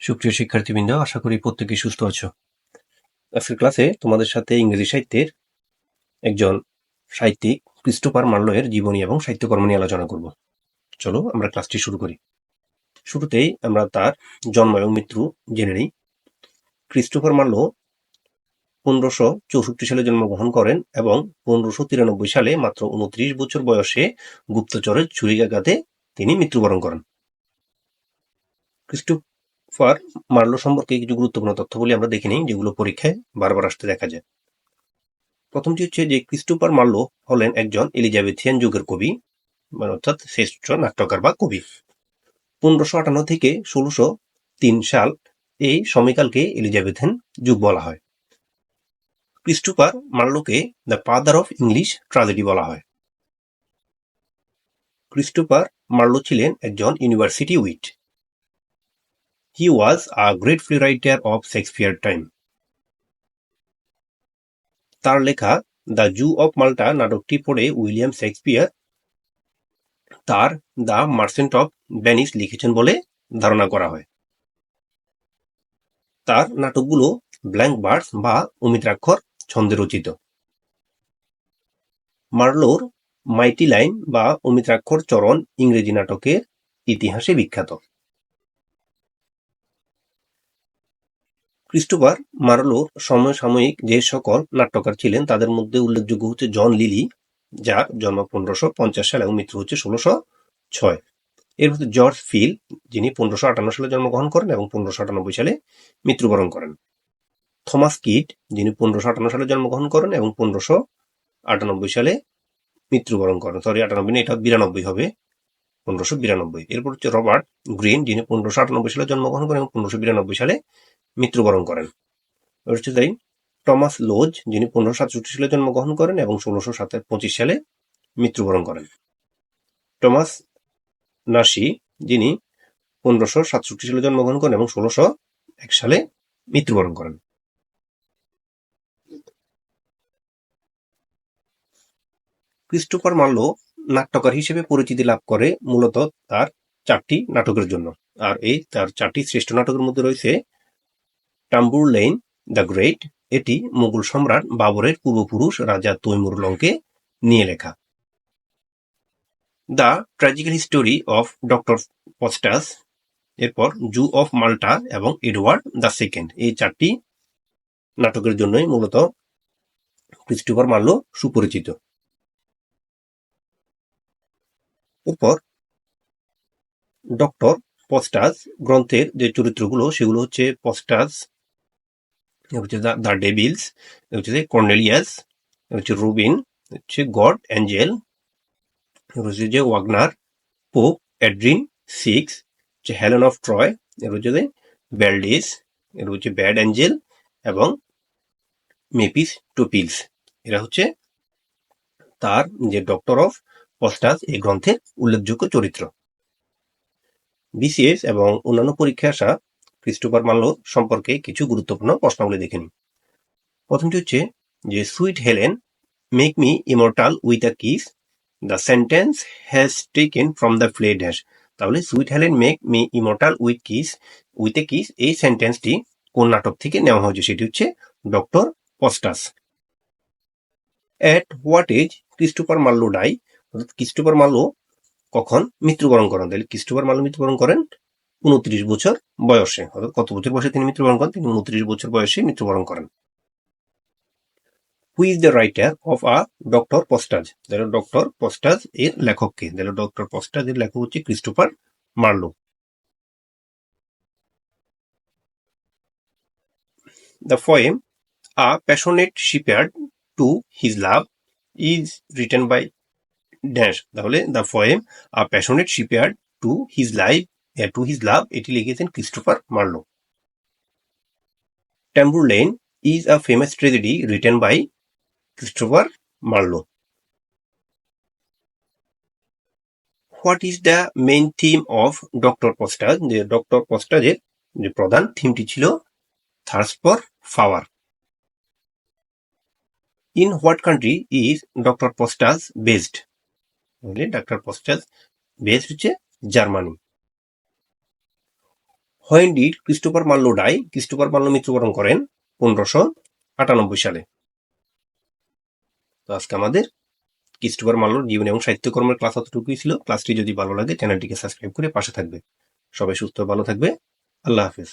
সুপ্রিয় শিক্ষার্থীবৃন্দ, আশা করি প্রত্যেকেই সুস্থ আছো। আজকের ক্লাসে তোমাদের সাথে ইংরেজি সাহিত্যের একজন সাহিত্যিক ক্রিস্টোফার মার্লোয়ের জীবনী এবং সাহিত্যকর্ম নিয়ে আলোচনা করব। চলো আমরা ক্লাসটি শুরু করি। শুরুতেই আমরা তার জন্ম এবং মৃত্যু জেনে নিই। ক্রিস্টোফার মার্লো পনেরোশো চৌষট্টি সালে জন্মগ্রহণ করেন এবং পনেরোশো তিরানব্বই সালে মাত্র উনত্রিশ বছর বয়সে গুপ্তচরের ছুরিকাঘাতে তিনি মৃত্যুবরণ করেন। ক্রিস্টোফার মার্লো সম্পর্কে কিছু গুরুত্বপূর্ণ তথ্যগুলি আমরা দেখে নিই, যেগুলো পরীক্ষায় বারবার আসতে দেখা যায়। প্রথমটি হচ্ছে যে, ক্রিস্টোফার মার্লো হলেন একজন এলিজাবেথিয়ান যুগের কবি মানে অর্থাৎ শ্রেষ্ঠ নাট্যকার বা কবি। পনেরোশো আটান্ন থেকে ষোলোশো তিন সাল এই সময়কালকে এলিজাবেথিয়ান যুগ বলা হয়। Christopher মার্লোকে the father of English tragedy বলা হয়। ক্রিস্টোফার মার্লো ছিলেন একজন university wit. Was a great free writer of Shakespeare time তার লেখা দ্য জু অফ মাল্টা নাটকটি পড়ে উইলিয়াম শেক্সপিয়ার তার দ্য মার্চেন্ট অফ ভ্যানিস লিখেছেন বলে ধারণা করা হয়। তার নাটকগুলো ব্ল্যাঙ্ক বার্ডস বা অমিত্রাক্ষর ছন্দে রচিত। মার্লোর মাইটি লাইন বা অমিত্রাক্ষর চরণ ইংরেজি নাটকের ইতিহাসে বিখ্যাত। ক্রিস্টোফার মার্লোর সমসাময়িক যে সকল নাট্যকার ছিলেন, তাদের মধ্যে উল্লেখযোগ্য হচ্ছে জন লিলি, যার জন্ম পনেরোশো পঞ্চাশ সালে এবং মৃত্যু হচ্ছে ষোলোশো ছয়। এর মধ্যে জর্জ ফিল, যিনি পনেরোশো আটান্ন সালে জন্মগ্রহণ করেন এবং পনেরোশো আটানব্বই সালে মৃত্যুবরণ করেন। থমাস কিট, যিনি পনেরোশো আটান্ন সালে জন্মগ্রহণ করেন এবং পনেরোশো আটানব্বই সালে মৃত্যুবরণ করেন। সরি আটানব্বই না, এটা বিরানব্বই হবে। পনেরোশো বিরানব্বই। এরপর হচ্ছে রবার্ট গ্রিন, যিনি পনেরোশো আটানব্বই সালে জন্মগ্রহণ করেন এবং পনেরোশো বিরানব্বই সালে মৃত্যুবরণ করেন। টমাস লোজ, যিনি পনেরোশো সাতষট্টি সালে জন্মগ্রহণ করেন এবং ষোলোশো সাত পঁচিশ সালে মৃত্যুবরণ করেন। টমাস নাসি, যিনি পনেরোশো সাতষট্টি সালে জন্মগ্রহণ করেন এবং ষোলোশো এক সালে মৃত্যুবরণ করেন। ক্রিস্টোফার মার্লো নাট্যকার হিসেবে পরিচিতি লাভ করে মূলত তার চারটি নাটকের জন্য। আর এই তার চারটি শ্রেষ্ঠ নাটকের মধ্যে রয়েছে টাম্বুর লেইন দ্য গ্রেট এটি মুঘল সম্রাট বাবরের পূর্বপুরুষ রাজা তৈমুর লংকে নিয়ে লেখা। The tragical history of Doctor Faustus এরপর জু অফ মাল্টা এবং এডওয়ার্ড দ্য সেকেন্ড এই চারটি নাটকের জন্যই মূলত ক্রিস্টোফার মার্লো সুপরিচিত। এরপর ডক্টর পস্টাস গ্রন্থের যে চরিত্রগুলো, সেগুলো হচ্ছে পস্টাস হচ্ছে দ্য ডেভিলস হচ্ছে কর্নেলিয়াস হচ্ছে রুবিন হচ্ছে গড অ্যাঞ্জেল হচ্ছে যে ওয়াগনার পোপ অ্যাড্রিন সিক্স হচ্ছে হেলেন অফ ট্রয় এর হচ্ছে যে ব্যালডিস এর হচ্ছে ব্যাড অ্যাঞ্জেল এবং মেপিস টোপিলস এরা হচ্ছে তার যে ডক্টর অফ পস্টাস এই গ্রন্থের উল্লেখযোগ্য চরিত্র। বিসিএস এবং অন্যান্য পরীক্ষায় আসা ক্রিস্টোফার মার্লো সম্পর্কে কিছু গুরুত্বপূর্ণ প্রশ্নগুলি দেখে নিই প্রথমটি হচ্ছে যে, sweet Helen, make me immortal with a kiss, the sentence has taken from the play dash. তাহলে sweet Helen, make me immortal with kiss, with a kiss, এই সেন্টেন্সটি কোন নাটক থেকে নেওয়া হয়েছে? সেটি হচ্ছে Doctor Faustus. At what age Christopher Marlowe die? অর্থাৎ ক্রিস্টোফার মার্লো কখন মৃত্যুবরণ করেন? তাহলে ক্রিস্টোফার মার্লো মৃত্যুবরণ করেন উনত্রিশ বছর বয়সে, অর্থাৎ কত বছর বয়সে তিনি মৃত্যুবরণ করেন? তিনি উনত্রিশ বছর বয়সে মৃত্যুবরণ করেন। Who is the writer of a Doctor Faustus তাহলে ডক্টর পস্টাজ এর লেখককে তাহলে ডক্টর পস্টাজ এর লেখক হচ্ছে Christopher Marlowe the poem a passionate shepherd to his love is written by dash তাহলে the poem a passionate shepherd to his life to his love এটি লিখেছেন Christopher Marlowe Tamburlaine is a famous tragedy written by Christopher Marlowe what is the main theme of Doctor Faustus যে ডক্টর পস্টাজের যে প্রধান থিমটি ছিল thirst for power in what country is Doctor Faustus based Doctor Faustus based হচ্ছে Germany when Christopher Christopher Marlowe die Christopher Marlowe মৃত্যুবরণ করেন পনেরোশো আটানব্বই সালে। তো আজকে আমাদের ক্রিস্টোফার মাল্লোর জীবন এবং সাহিত্যকর্মের ক্লাস অতটুকুই ছিল। ক্লাসটি যদি ভালো লাগে চ্যানেলটিকে সাবস্ক্রাইব করে পাশে থাকবে। সবাই সুস্থ ভালো থাকবে। আল্লাহ হাফেজ।